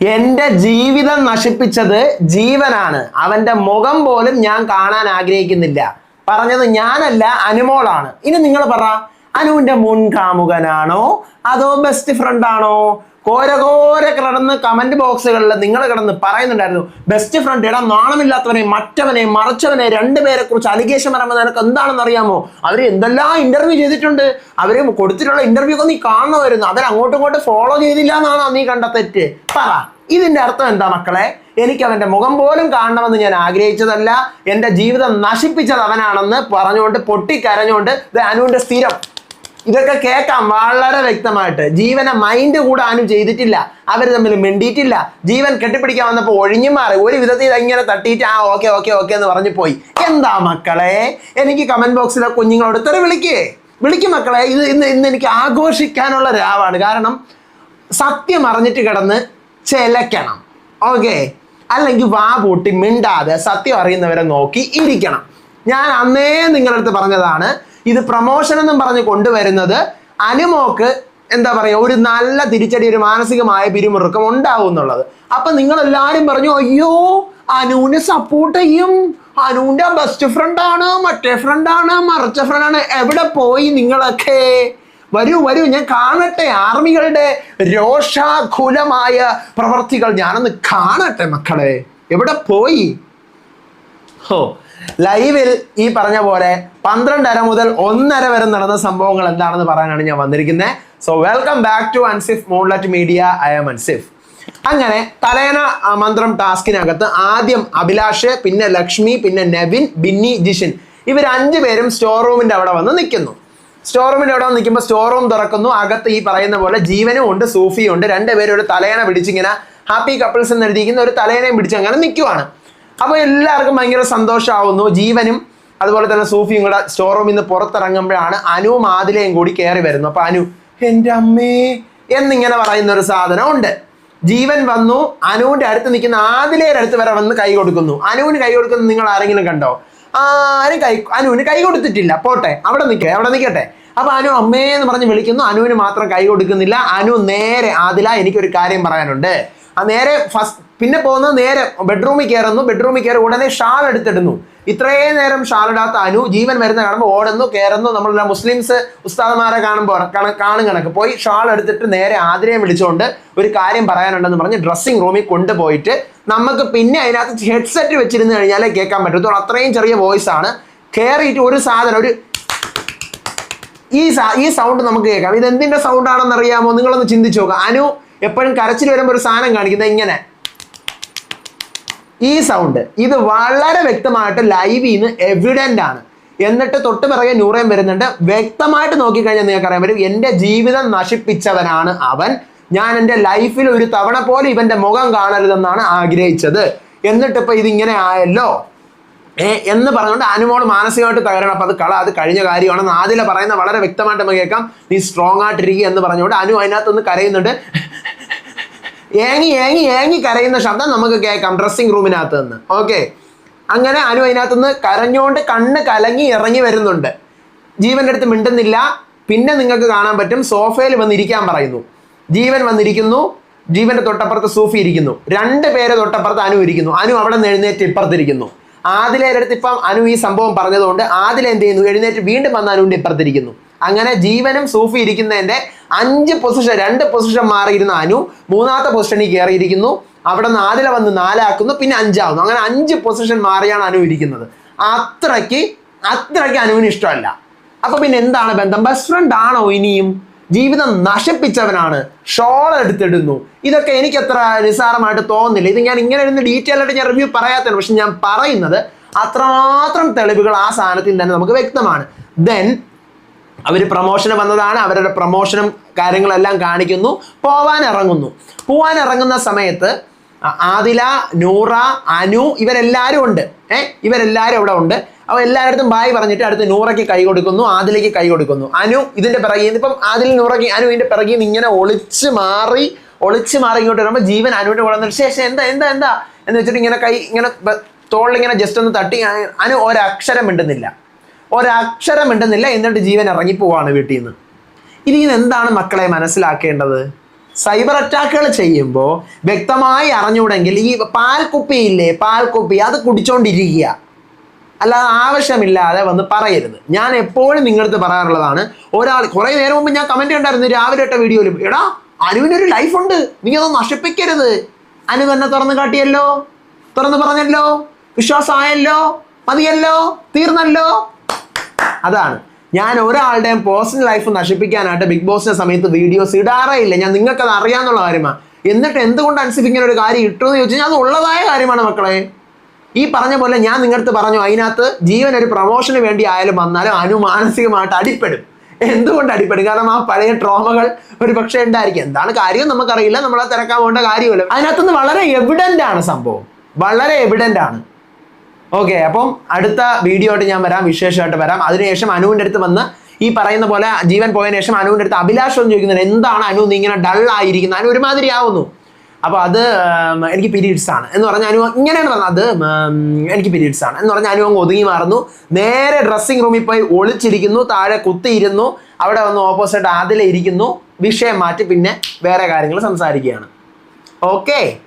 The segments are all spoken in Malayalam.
എന്റെ ജീവിതം നശിപ്പിച്ചത് ജീവനാണ്. അവന്റെ മുഖം പോലും ഞാൻ കാണാൻ ആഗ്രഹിക്കുന്നില്ല. പറഞ്ഞത് ഞാനല്ല അനുമോളാണ്. ഇനി നിങ്ങൾ പറ അനുവിന്റെ മുൻകാമുകനാണോ? അതോ ബെസ്റ്റ് ഫ്രണ്ട് ആണോ? കോരകോര കിടന്ന് കമന്റ് ബോക്സുകളിൽ നിങ്ങൾ കിടന്ന് പറയുന്നുണ്ടായിരുന്നു ബെസ്റ്റ് ഫ്രണ്ട് ഇടാൻ നാണമില്ലാത്തവനെ മറ്റവനെ മറച്ചവനെ രണ്ടുപേരെ കുറിച്ച് അലിഗേഷൻ പറയുമ്പോൾ നിനക്ക് എന്താണെന്ന് അറിയാമോ? അവർ എന്തെല്ലാം ഇന്റർവ്യൂ ചെയ്തിട്ടുണ്ട്. അവർ കൊടുത്തിട്ടുള്ള ഇന്റർവ്യൂ ഒക്കെ നീ കാണുമായിരുന്നു. അവർ അങ്ങോട്ടും ഇങ്ങോട്ടും ഫോളോ ചെയ്തില്ല എന്നാണോ നീ കണ്ട തെറ്റ്? പറ. ഇതിന്റെ അർത്ഥം എന്താ മക്കളെ? എനിക്ക് അവന്റെ മുഖം പോലും കാണണമെന്ന് ഞാൻ ആഗ്രഹിച്ചതല്ല. എന്റെ ജീവിതം നശിപ്പിച്ചത് അവനാണെന്ന് പറഞ്ഞുകൊണ്ട് പൊട്ടിക്കരഞ്ഞുകൊണ്ട് ഇത് അനുവിന്റെ സ്ഥിരം ഇതൊക്കെ കേൾക്കാം വളരെ വ്യക്തമായിട്ട്. ജീവനെ മൈൻഡ് കൂടാനും ചെയ്തിട്ടില്ല. അവർ തമ്മിൽ മിണ്ടിയിട്ടില്ല. ജീവൻ കെട്ടിപ്പിടിക്കാൻ വന്നപ്പോൾ ഒഴിഞ്ഞു മാറി. ഒരു വിധത്തിൽ ഇങ്ങനെ തട്ടിയിട്ട് ആ ഓക്കെ ഓക്കെ ഓക്കെ എന്ന് പറഞ്ഞു പോയി. എന്താ മക്കളെ? എനിക്ക് കമന്റ് ബോക്സിലെ കുഞ്ഞുങ്ങളോട് ഇത്ര വിളിക്കേ. വിളിക്കും മക്കളെ. ഇത് ഇന്ന് ഇന്ന് എനിക്ക് ആഘോഷിക്കാനുള്ള രാവാണ് കാരണം സത്യം അറിഞ്ഞിട്ട് കിടന്ന് ചെലക്കണം ഓക്കെ? അല്ലെങ്കിൽ വാ പൂട്ടി മിണ്ടാതെ സത്യം അറിയുന്നവരെ നോക്കി ഇരിക്കണം. ഞാൻ അന്നേ നിങ്ങളുടെ അടുത്ത് പറഞ്ഞതാണ് ഇത് പ്രമോഷൻ എന്നും പറഞ്ഞ് കൊണ്ടുവരുന്നത് അനുമോക്ക് എന്താ പറയുക ഒരു നല്ല തിരിച്ചടി ഒരു മാനസികമായ പിരിമുറുക്കം ഉണ്ടാവും എന്നുള്ളത്. അപ്പൊ നിങ്ങൾ എല്ലാരും പറഞ്ഞു അയ്യോ അനുവിനെ സപ്പോർട്ട് ചെയ്യും. അനുവിന്റെ ബെസ്റ്റ് ഫ്രണ്ട് ആണ് മറ്റേ ഫ്രണ്ട് ആണ് മറച്ച ഫ്രണ്ട് ആണ്. എവിടെ പോയി നിങ്ങളൊക്കെ? വരൂ വരൂ ഞാൻ കാണട്ടെ ആർമികളുടെ രോഷാകുലമായ പ്രവർത്തികൾ. ഞാനൊന്ന് കാണട്ടെ മക്കളെ. എവിടെ പോയി? ഹോ ലൈവിൽ ഈ പറഞ്ഞ പോലെ പന്ത്രണ്ടര മുതൽ ഒന്നര വരെ നടന്ന സംഭവങ്ങൾ എന്താണെന്ന് പറയാനാണ് ഞാൻ വന്നിരിക്കുന്നത്. So welcome back to Ansif മോൺലറ്റ് media I M Ansif അങ്ങനെ തലേന മന്ത്രം ടാസ്കിനകത്ത് ആദ്യം അഭിലാഷ് പിന്നെ ലക്ഷ്മി പിന്നെ നെവിൻ ബിന്നി ജിഷിൻ ഇവർ അഞ്ചു പേരും സ്റ്റോർ റൂമിന്റെ അവിടെ വന്ന് നിൽക്കുന്നു. സ്റ്റോർ റൂമിന്റെ അവിടെ വന്ന് നിൽക്കുമ്പോൾ സ്റ്റോർ റൂം തുറക്കുന്നു. അകത്ത് ഈ പറയുന്ന പോലെ ജീവനും ഉണ്ട് സൂഫിയും ഉണ്ട്. രണ്ടുപേരും ഒരു തലേന പിടിച്ചിങ്ങനെ ഹാപ്പി കപ്പിൾസ് എന്ന് എഴുതിയിരിക്കുന്ന ഒരു തലേനയും പിടിച്ച് അങ്ങനെ നിൽക്കുവാണ്. അപ്പോൾ എല്ലാവർക്കും ഭയങ്കര സന്തോഷമാവുന്നു ജീവനും അതുപോലെ തന്നെ സൂഫിയും കൂടെ സ്റ്റോർ റൂമിൽ നിന്ന് പുറത്തിറങ്ങുമ്പോഴാണ് അനു ആദിലയും കൂടി കയറി വരുന്നു അപ്പൊ അനു എന്റെ അമ്മേ എന്നിങ്ങനെ പറയുന്ന ഒരു സാധനം ഉണ്ട്. ജീവൻ വന്നു അനുവിന്റെ അടുത്ത് നിൽക്കുന്ന ആദിലയുടെ അടുത്ത് വരെ വന്ന് കൈ കൊടുക്കുന്നു. അനുവിന് കൈ കൊടുക്കുന്നത് നിങ്ങൾ ആരെങ്കിലും കണ്ടോ? ആരും കൈ അനുവിന് കൈ കൊടുത്തിട്ടില്ല. പോട്ടെ അവിടെ നിൽക്കേ അവിടെ നിൽക്കട്ടെ. അപ്പൊ അനു അമ്മേ എന്ന് പറഞ്ഞ് വിളിക്കുന്നു. അനുവിന് മാത്രം കൈ കൊടുക്കുന്നില്ല. അനു നേരെ ആദില എനിക്കൊരു കാര്യം പറയാനുണ്ട്. ആ നേരെ ഫസ്റ്റ് പിന്നെ പോകുന്നത് നേരെ ബെഡ്റൂമിൽ കയറുന്നു. ബെഡ്റൂമിൽ കയറി ഉടനെ ഷാൾ എടുത്തിടുന്നു. ഇത്രയും നേരം ഷാൾ ഇടാത്ത അനു ജീവൻ വരുന്ന കാണുമ്പോൾ ഓടുന്നു കയറുന്നു. നമ്മളെല്ലാം മുസ്ലിംസ് ഉസ്താദന്മാരെ കാണുമ്പോൾ കണ- കാണും കണക്ക്. പോയി ഷാൾ എടുത്തിട്ട് നേരെ ആതിരയെ വിളിച്ചുകൊണ്ട് ഒരു കാര്യം പറയാനുണ്ടെന്ന് പറഞ്ഞ് ഡ്രസ്സിംഗ് റൂമിൽ കൊണ്ടുപോയിട്ട് നമുക്ക് പിന്നെ അതിനകത്ത് ഹെഡ്സെറ്റ് വെച്ചിരുന്ന് കഴിഞ്ഞാലേ കേൾക്കാൻ പറ്റത്തുള്ളൂ അത്രയും ചെറിയ വോയിസ് ആണ്. കയറിയിട്ട് ഒരു സാധനം ഒരു ഈ ഈ സൗണ്ട് നമുക്ക് കേൾക്കാം. ഇത് എന്തിന്റെ സൗണ്ട് ആണെന്ന് അറിയാമോ നിങ്ങളൊന്ന് ചിന്തിച്ചു നോക്കുക അനു എപ്പോഴും കരച്ചിൽ വരുമ്പോൾ ഒരു സാധനം കാണിക്കുന്നത് ഇങ്ങനെ. ഈ സൗണ്ട് ഇത് വളരെ വ്യക്തമായിട്ട് ലൈവിൽ നിന്ന് എവിഡന്റ് ആണ്. എന്നിട്ട് തൊട്ട് പിറകെ ന്യൂറേം വരുന്നുണ്ട്. വ്യക്തമായിട്ട് നോക്കിക്കഴിഞ്ഞാൽ നിങ്ങൾക്ക് അറിയാൻ പറ്റും എന്റെ ജീവിതം നശിപ്പിച്ചവനാണ് അവൻ. ഞാൻ എന്റെ ലൈഫിൽ ഒരു തവണ പോലും ഇവന്റെ മുഖം കാണരുതെന്നാണ് ആഗ്രഹിച്ചത്. എന്നിട്ട് ഇപ്പൊ ഇതിങ്ങനെ ആയല്ലോ? എന്ന് പറഞ്ഞുകൊണ്ട് അനുമോൾ മാനസികമായിട്ട് തകരണം. അപ്പം അത് കള അത് കഴിഞ്ഞ കാര്യമാണെന്ന് ആദ്യം പറയുന്ന വളരെ വ്യക്തമായിട്ട് നമുക്ക് കേൾക്കാം. നീ സ്ട്രോങ് ആയിട്ടിരിക്കുക എന്ന് പറഞ്ഞുകൊണ്ട് അനു അതിനകത്തൊന്ന് കരയുന്നുണ്ട്. ഏങ്ങി ഏങ്ങി ഏങ്ങി കരയുന്ന ശബ്ദം നമുക്ക് കേൾക്കാം. ഡ്രസ്സിംഗ് റൂമിനകത്ത് നിന്ന് ഓക്കെ അങ്ങനെ അനു അതിനകത്ത് നിന്ന് കരഞ്ഞുകൊണ്ട് കണ്ണ് കലങ്ങി ഇറങ്ങി വരുന്നുണ്ട്. ജീവന്റെ അടുത്ത് മിണ്ടുന്നില്ല. പിന്നെ നിങ്ങൾക്ക് കാണാൻ പറ്റും സോഫയിൽ വന്നിരിക്കാൻ പറയുന്നു. ജീവൻ വന്നിരിക്കുന്നു. ജീവന്റെ തൊട്ടപ്പുറത്ത് സൂഫി ഇരിക്കുന്നു. രണ്ട് പേരെ തൊട്ടപ്പുറത്ത് അനു ഇരിക്കുന്നു. അനു അവിടെ നിന്ന് എഴുന്നേറ്റ് ഇപ്പുറത്തിരിക്കുന്നു. ആദിലേരടുത്ത് ഇപ്പം അനു ഈ സംഭവം പറഞ്ഞതുകൊണ്ട് ആദിലെന്ത് ചെയ്യുന്നു? എഴുന്നേറ്റ് വീണ്ടും വന്ന് അനുവിന്റെ ഇപ്പുറത്തിരിക്കുന്നു. അങ്ങനെ ജീവനും സൂഫി ഇരിക്കുന്നതിന്റെ അഞ്ച് പൊസിഷൻ രണ്ട് പൊസിഷൻ മാറിയിരുന്ന അനു മൂന്നാമത്തെ പൊസിഷനിൽ കയറിയിരിക്കുന്നു. അവിടെ ആദില വന്ന് നാലാക്കുന്നു പിന്നെ അഞ്ചാവുന്നു. അങ്ങനെ അഞ്ച് പൊസിഷൻ മാറിയാണ് അനു ഇരിക്കുന്നത്. അത്രയ്ക്ക് അത്രയ്ക്ക് അനുവിന് ഇഷ്ടമല്ല. അപ്പൊ പിന്നെ എന്താണ് ബന്ധം? ബെസ്റ്റ് ഫ്രണ്ട് ആണോ ഇനിയും? ജീവിതം നശിപ്പിച്ചവനാണ്. ഷോൾ എടുത്തിടുന്നു. ഇതൊക്കെ എനിക്ക് അത്ര നിസ്സാരമായിട്ട് തോന്നുന്നില്ല. ഇത് ഞാൻ ഇങ്ങനെ ഇരുന്ന് ഡീറ്റെയിൽ ആയിട്ട് ഞാൻ റിവ്യൂ പറയാത്തതാണ് പക്ഷെ ഞാൻ പറയുന്നത് അത്രമാത്രം തെളിവുകൾ ആ സാധനത്തിൽ തന്നെ നമുക്ക് വ്യക്തമാണ്. ദെൻ അവർ പ്രൊമോഷന് വന്നതാണ് അവരുടെ പ്രൊമോഷനും കാര്യങ്ങളെല്ലാം കാണിക്കുന്നു പോവാൻ ഇറങ്ങുന്നു. പോവാൻ ഇറങ്ങുന്ന സമയത്ത് ആദില നൂറ അനു ഇവരെല്ലാവരും ഉണ്ട്. ഏ ഇവരെല്ലാവരും അവിടെ ഉണ്ട്. അപ്പോൾ എല്ലായിടത്തും ബായ് പറഞ്ഞിട്ട് അടുത്ത് നൂറയ്ക്ക് കൈ കൊടുക്കുന്നു ആദിലേക്ക് കൈ കൊടുക്കുന്നു. അനു ഇതിന്റെ പിറകിൽ നിന്ന് ഇപ്പം ആദിൽ നൂറയ്ക്ക് അനു ഇതിന്റെ പിറകിൽ നിന്ന് ഇങ്ങനെ ഒളിച്ച് മാറി ഒളിച്ച് മാറി ഇങ്ങോട്ട് വരുമ്പോൾ ജീവൻ അനുവിന്റെ കൂടെ വന്നിട്ട് ശേഷം എന്താ എന്താ എന്താ? എന്ന് വെച്ചിട്ട് ഇങ്ങനെ കൈ ഇങ്ങനെ തോളിൽ ഇങ്ങനെ ജസ്റ്റ് ഒന്ന് തട്ടി അനു ഒരക്ഷരം മിണ്ടുന്നില്ല. ഒരക്ഷരം ഉണ്ടെന്നില്ല എന്നിട്ട് ജീവൻ ഇറങ്ങിപ്പോവാണ് വീട്ടിൽ നിന്ന് ഇനി എന്താണ് മക്കളെ മനസ്സിലാക്കേണ്ടത്? സൈബർ അറ്റാക്കുകൾ ചെയ്യുമ്പോൾ വ്യക്തമായി അറിഞ്ഞൂടെങ്കിൽ ഈ പാൽക്കുപ്പി ഇല്ലേ പാൽക്കുപ്പി അത് കുടിച്ചോണ്ടിരിക്കുക. അല്ലാതെ ആവശ്യമില്ലാതെ വന്ന് പറയരുത്. ഞാൻ എപ്പോഴും നിങ്ങളടുത്ത് പറയാറുള്ളതാണ് ഒരാൾ കുറേ നേരം മുമ്പ് ഞാൻ കമന്റ് ഉണ്ടായിരുന്നു രാവിലെ ഇട്ട വീഡിയോയിൽ എടാ അനുവിനൊരു ലൈഫുണ്ട് നീ അത് നശിപ്പിക്കരുത്. അനു തന്നെ തുറന്നു കാട്ടിയല്ലോ തുറന്നു പറഞ്ഞല്ലോ വിശ്വാസമായല്ലോ മതിയല്ലോ തീർന്നല്ലോ. അതാണ്. ഞാൻ ഒരാളുടെയും പേഴ്സണൽ ലൈഫ് നശിപ്പിക്കാനായിട്ട് ബിഗ് ബോസിന്റെ സമയത്ത് വീഡിയോസ് ഇടാറേ ഇല്ല. ഞാൻ നിങ്ങൾക്കത് അറിയാന്നുള്ള കാര്യമാണ് എന്നിട്ട് എന്തുകൊണ്ട് അൻസിഫ് ഇങ്ങനെ ഒരു കാര്യം ഇട്ടു എന്ന് ചോദിച്ചാൽ അത് ഉള്ളതായ കാര്യമാണ് മക്കളെ. ഈ പറഞ്ഞ പോലെ ഞാൻ നിങ്ങളടുത്ത് പറഞ്ഞു അതിനകത്ത് ജീവൻ ഒരു പ്രൊമോഷന് വേണ്ടി ആയാലും വന്നാലും അനുമാനസികമായിട്ട് അടിപ്പെടും. എന്തുകൊണ്ട് അടിപ്പെടും? കാരണം ആ പഴയ ട്രോമകൾ ഒരു പക്ഷേ ഉണ്ടായിരിക്കും. എന്താണ് കാര്യം നമുക്കറിയില്ല. നമ്മളെ തിരക്കാൻ പോകേണ്ട കാര്യമല്ല. അതിനകത്തുനിന്ന് വളരെ എവിഡന്റ് ആണ് സംഭവം. വളരെ എവിഡന്റ് ആണ്. ഓക്കെ അപ്പം അടുത്ത വീഡിയോ ആയിട്ട് ഞാൻ വരാം വിശേഷമായിട്ട് വരാം. അതിനുശേഷം അനുവിന്റെ അടുത്ത് വന്ന് ഈ പറയുന്ന പോലെ ജീവൻ പോയതിനു ശേഷം അനുവിന്റെ അടുത്ത് അഭിലാഷം എന്ന് ചോദിക്കുന്നത് എന്താണ് അനു? നീ ഇങ്ങനെ ഡൾ ആയിരിക്കുന്നത് അനു ഒരുമാതിരി ആവുന്നു. അപ്പോൾ അത് എനിക്ക് പീരീഡ്സ് ആണ്. എന്ന് പറഞ്ഞാൽ അനു ഇങ്ങനെയാണ് പറഞ്ഞത്. അത് എനിക്ക് പീരീഡ്സ് ആണ്. എന്ന് പറഞ്ഞാൽ അനു അങ്ങ് ഒതുങ്ങി മാറുന്നു. നേരെ ഡ്രസ്സിംഗ് റൂമിൽ പോയി ഒളിച്ചിരിക്കുന്നു താഴെ കുത്തിയിരുന്നു അവിടെ വന്ന് ഓപ്പോസിറ്റ് അതിലിരിക്കുന്നു വിഷയം മാറ്റി പിന്നെ വേറെ കാര്യങ്ങൾ സംസാരിക്കുകയാണ്. ഓക്കെ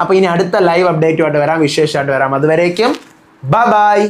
അപ്പോൾ ഇനി അടുത്ത ലൈവ് അപ്ഡേറ്റുമായിട്ട് വരാം. വിശേഷമായിട്ട് വരാം. അതുവരേക്കും ബൈ ബൈ